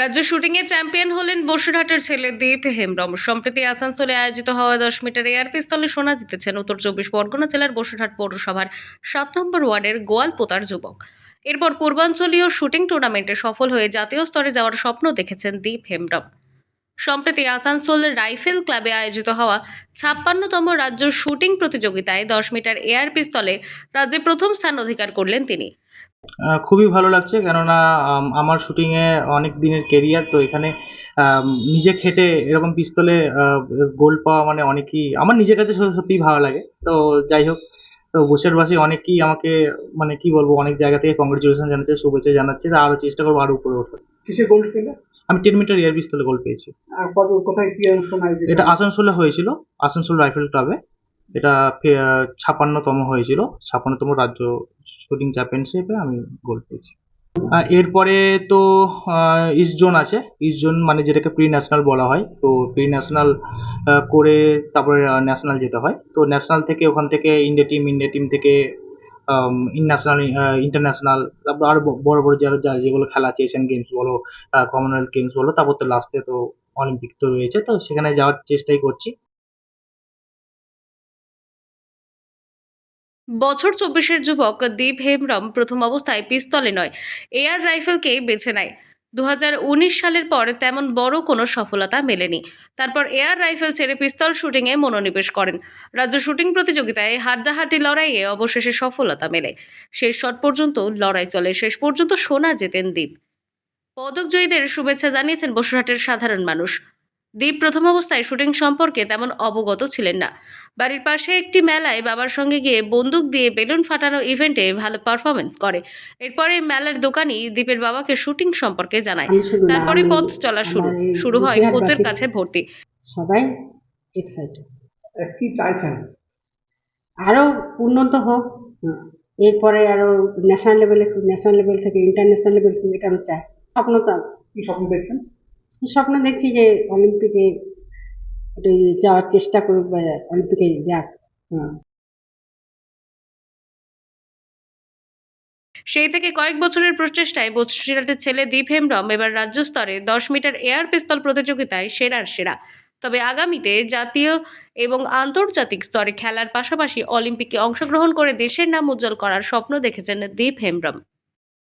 রাজ্য শুটিংয়ে চ্যাম্পিয়ন হলেন বসুরহাটের ছেলে দীপ হেমব্রম। সম্প্রতি আসানসোলে আয়োজিত হওয়া দশ মিটার এয়ার পিস্তলে সোনা জিতেছেন উত্তর চব্বিশ পরগনা জেলার বসুরহাট পৌরসভার সাত নম্বর ওয়ার্ডের গোয়ালপোতার যুবক। এরপর পূর্বাঞ্চলীয় শুটিং টুর্নামেন্টে সফল হয়ে জাতীয় স্তরে যাওয়ার স্বপ্ন দেখেছেন দীপ হেমব্রম। সম্প্রতি আসানসোল রাইফেল ক্লাবে আয়োজিত হওয়া ছাপ্পান্নতম রাজ্য শুটিং প্রতিযোগিতায় দশ মিটার এয়ার পিস্তলে রাজ্যে প্রথম স্থান অধিকার করলেন তিনি। খুবই ভালো লাগছে। কেননা আমার শুটিংয়ে অনেক দিনের কেরিয়ার তো এখানে নিজে খেটে এরকম পিস্তলে গোল পাওয়া মানে অনেকই আমার নিজের কাছে সত্যি- সত্যিই ভালো লাগে। তো যাই হোক তো বসেরবাসী অনেকেই আমাকে মানে কি বলব অনেক জায়গা থেকে কংগ্রেচুলেশন জানাচ্ছে শুভেচ্ছা জানাচ্ছে তা আরও চেষ্টা করব আরও উপরে ওঠার। কিসে গোল্ড পেলে আমি টেন মিটার এয়ার পিস্তলে গোল পেয়েছি। কোথায় কি অনুষ্ঠান এটা আসানসোলে হয়েছিল আসানসোল রাইফেল ক্লাবে। এটা ছাপান্নতম হয়েছিল ছাপান্নতম রাজ্য শুটিং চ্যাম্পিয়নশিপে আমি গোল্ড পেয়েছি। এরপরে তো ইস্ট জোন আছে। ইস্ট জোন মানে যেটাকে প্রি ন্যাশনাল বলা হয়। তো প্রি ন্যাশনাল করে তারপরে ন্যাশনাল যেতে হয়। তো ন্যাশনাল থেকে ওখান থেকে ইন্ডিয়া টিম ইন্ডিয়া টিম থেকে ন্যাশনাল ইন্টারন্যাশনাল তারপর আরও ব- বড় বড় যারা যা- যেগুলো খেলা আছে এশিয়ান গেমস বলো কমনওয়েলথ গেমস বলো, তারপর তো লাস্টে তো অলিম্পিক তো রয়েছে। তো সেখানে যাওয়ার চেষ্টাই করছি। বছর চব্বিশের যুবক দীপ হেমব্রম প্রথম অবস্থায় পিস্তলে নয়। এয়ার রাইফেলকে বেছে নেয়। দু হাজার উনিশ সালের পর তেমন বড় কোনো সফলতা মেলেনি। তারপর এয়ার রাইফেল ছেড়ে পিস্তল শুটিংয়ে মনোনিবেশ করেন। রাজ্য শুটিং প্রতিযোগিতায় হাড্ডাহাড্ডি লড়াইয়ে অবশেষে সফলতা মেলে। শেষ শট পর্যন্ত লড়াই চলে। শেষ পর্যন্ত সোনা জেতেন দীপ। পদকজয়ীদের শুভেচ্ছা জানিয়েছেন বসুরহাটের সাধারণ মানুষ। দীপ প্রথম অবস্থায় শুটিং সম্পর্কে তেমন অবগত ছিলেন না। বাড়ির পাশে একটি মেলায় বাবার সঙ্গে গিয়ে বন্দুক দিয়ে বেলুন ফাটানো ইভেন্টে ভালো পারফরমেন্স করে। এরপরে মেলার দোকানি দীপের বাবাকে শুটিং সম্পর্কে জানায়। তারপরে পথ চলা শুরু শুরু হয় কোচের কাছে ভর্তি। সবাই এক্সাইটেড কি চাইছেন? আরও উন্নত হোক। এরপরে আরও ন্যাশনাল লেভেলে ন্যাশনাল লেভেল থেকে ইন্টারন্যাশনাল লেভেল থেকে এটা আমি চাই। স্বপ্ন তো আছে। কি স্বপ্ন দেখছেন? স্বপ্ন দেখছি যে অলিম্পিকে যাওয়ার চেষ্টা করুক বা অলিম্পিকে যাক হুম সেই থেকে কয়েক বছরের প্রচেষ্টায় বসিরহাটের ছেলে দীপ হেমব্রম এবার রাজ্য স্তরে দশ মিটার এয়ার পিস্তল প্রতিযোগিতায় সেরার সেরা। তবে আগামীতে জাতীয় এবং আন্তর্জাতিক স্তরে খেলার পাশাপাশি অলিম্পিকে অংশগ্রহণ করে দেশের নাম উজ্জ্বল করার স্বপ্ন দেখেছেন দীপ হেমব্রম